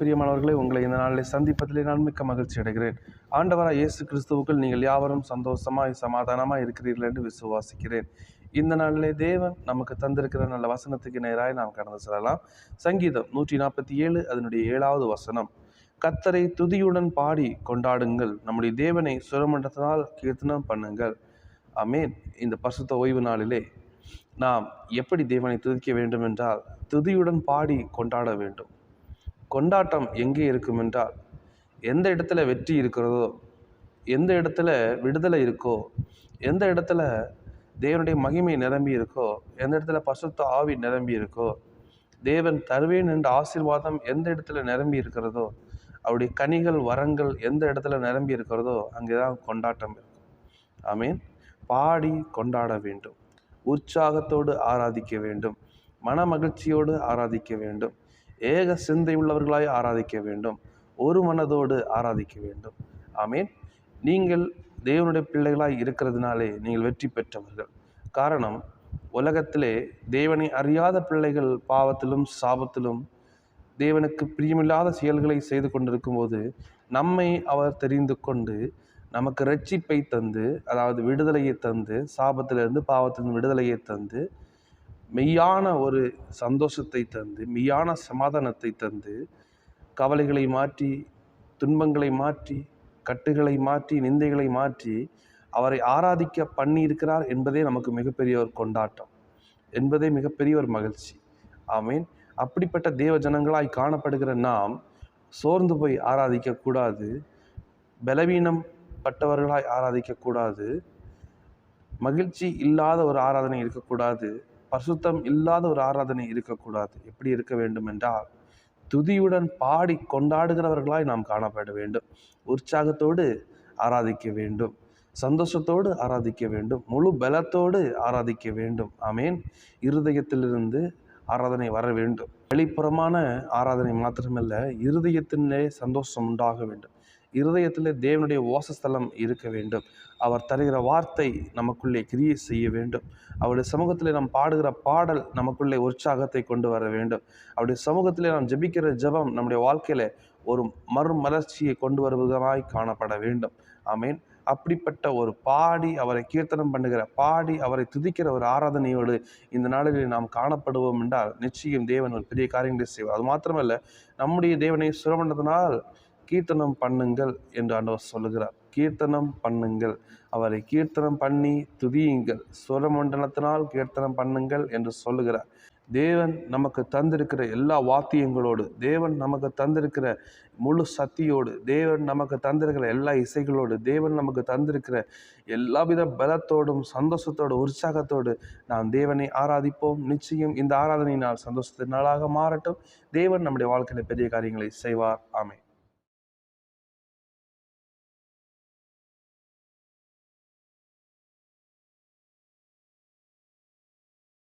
பிரியமானவர்களை உங்களை இந்த நாளில் சந்திப்பதிலே நான் மிக்க மகிழ்ச்சி அடைகிறேன். ஆண்டவராக இயேசு கிறிஸ்துவுக்குள் நீங்கள் யாவரும் சந்தோஷமாய் சமாதானமாக இருக்கிறீர்கள் என்று விசுவாசிக்கிறேன். இந்த நாளிலே தேவன் நமக்கு தந்திருக்கிற நல்ல வசனத்துக்கு நேராக நாம் கடந்து செல்லலாம். சங்கீதம் நூற்றி நாற்பத்தி ஏழு அதனுடைய ஏழாவது வசனம். கத்தரை துதியுடன் பாடி கொண்டாடுங்கள். நம்முடைய தேவனை சுரமண்டத்தினால் கீர்த்தனம் பண்ணுங்கள். அமேன் இந்த பசுத்த ஓய்வு நாளிலே நாம் எப்படி தேவனை துதிக்க வேண்டும் என்றால் துதியுடன் பாடி கொண்டாட வேண்டும். கொண்டாட்டம் எங்கே இருக்கும் என்றால் எந்த இடத்துல வெற்றி இருக்கிறதோ எந்த இடத்துல விடுதலை இருக்கோ எந்த இடத்துல தேவனுடைய மகிமை நிரம்பி இருக்கோ எந்த இடத்துல பசுத்த ஆவி நிரம்பி இருக்கோ தேவன் தருவேன் என்ற ஆசீர்வாதம் எந்த இடத்துல நிரம்பி இருக்கிறதோ அவருடைய கனிகள் வரங்கள் எந்த இடத்துல நிரம்பி இருக்கிறதோ அங்கே தான் கொண்டாட்டம் இருக்கும். ஆமீன். பாடி கொண்டாட வேண்டும். உற்சாகத்தோடு ஆராதிக்க வேண்டும். மன மகிழ்ச்சியோடு ஆராதிக்க வேண்டும். ஏக சிந்தை உள்ளவர்களாய் ஆராதிக்க வேண்டும். ஒரு மனதோடு ஆராதிக்க வேண்டும். ஆமீன். நீங்கள் தேவனுடைய பிள்ளைகளாய் இருக்கிறதுனாலே நீங்கள் வெற்றி பெற்றவர்கள். காரணம் உலகத்திலே தேவனை அறியாத பிள்ளைகள் பாவத்திலும் சாபத்திலும் தேவனுக்கு பிரியமில்லாத செயல்களை செய்து கொண்டிருக்கும் போது நம்மை அவர் தெரிந்து கொண்டு நமக்கு ரட்சிப்பை தந்து அதாவது விடுதலையை தந்து சாபத்திலிருந்து பாவத்திலிருந்து விடுதலையை தந்து மெய்யான ஒரு சந்தோஷத்தை தந்து மெய்யான சமாதானத்தை தந்து கவலைகளை மாற்றி துன்பங்களை மாற்றி கட்டுகளை மாற்றி நிந்தைகளை மாற்றி அவரை ஆராதிக்க பண்ணியிருக்கிறார் என்பதே நமக்கு மிகப்பெரிய ஒரு கொண்டாட்டம் என்பதே மிகப்பெரிய ஒரு மகிழ்ச்சி. ஆமீன். அப்படிப்பட்ட தேவ ஜனங்களாய் காணப்படுகிற நாம் சோர்ந்து போய் ஆராதிக்கக்கூடாது பலவீனம் பட்டவர்களாய் ஆராதிக்கக்கூடாது மகிழ்ச்சி இல்லாத ஒரு ஆராதனை இருக்கக்கூடாது பரிசுத்தம் இல்லாத ஒரு ஆராதனை இருக்கக்கூடாது. எப்படி இருக்க வேண்டும் என்றால் துதியுடன் பாடி கொண்டாடுகிறவர்களாய் நாம் காணப்பட வேண்டும். உற்சாகத்தோடு ஆராதிக்க வேண்டும். சந்தோஷத்தோடு ஆராதிக்க வேண்டும். முழு பலத்தோடு ஆராதிக்க வேண்டும். ஆமேன். இருதயத்திலிருந்து ஆராதனை வர வேண்டும். வெளிப்புறமான ஆராதனை மாத்திரமல்ல இருதயத்தினே சந்தோஷம் உண்டாக வேண்டும். இருதயத்தில் தேவனுடைய வாசஸ்தலம் இருக்க வேண்டும். அவர் தருகிற வார்த்தை நமக்குள்ளே கிரியை செய்ய வேண்டும். அவருடைய சமூகத்தில் நாம் பாடுகிற பாடல் நமக்குள்ளே உற்சாகத்தை கொண்டு வர வேண்டும். அவருடைய சமூகத்தில் நாம் ஜெபிக்கிற ஜெபம் நம்முடைய வாழ்க்கையில் ஒரு மறுமலர்ச்சியை கொண்டு வருவதாய் காணப்பட வேண்டும். ஆமீன். அப்படிப்பட்ட ஒரு பாடி அவரை கீர்த்தனம் பண்ணுகிற பாடி அவரை துதிக்கிற ஒரு ஆராதனையோடு இந்த நாளில் நாம் காணப்படுவோம் என்றால் நிச்சயம் தேவன் ஒரு பெரிய காரியங்களை செய்வார். அது மாத்திரமல்ல நம்முடைய தேவனை சுரமண்டத்தினால் கீர்த்தனம் பண்ணுங்கள் என்று ஆண்டவர் சொல்லுகிறார். கீர்த்தனம் பண்ணுங்கள். அவரை கீர்த்தனம் பண்ணி துதியுங்கள். சுரமண்டலத்தினால் கீர்த்தனம் பண்ணுங்கள் என்று சொல்லுகிறார். தேவன் நமக்கு தந்திருக்கிற எல்லா வாத்தியங்களோடு தேவன் நமக்கு தந்திருக்கிற முழு சக்தியோடு தேவன் நமக்கு தந்திருக்கிற எல்லா இசைகளோடு தேவன் நமக்கு தந்திருக்கிற எல்லாவித பலத்தோடும் சந்தோஷத்தோடு உற்சாகத்தோடு நாம் தேவனை ஆராதிப்போம். நிச்சயம் இந்த ஆராதனை நாள் சந்தோஷத்தின் நாளாக மாறட்டும். தேவன் நம்முடைய வாழ்க்கையில் பெரிய காரியங்களை செய்வார். ஆமை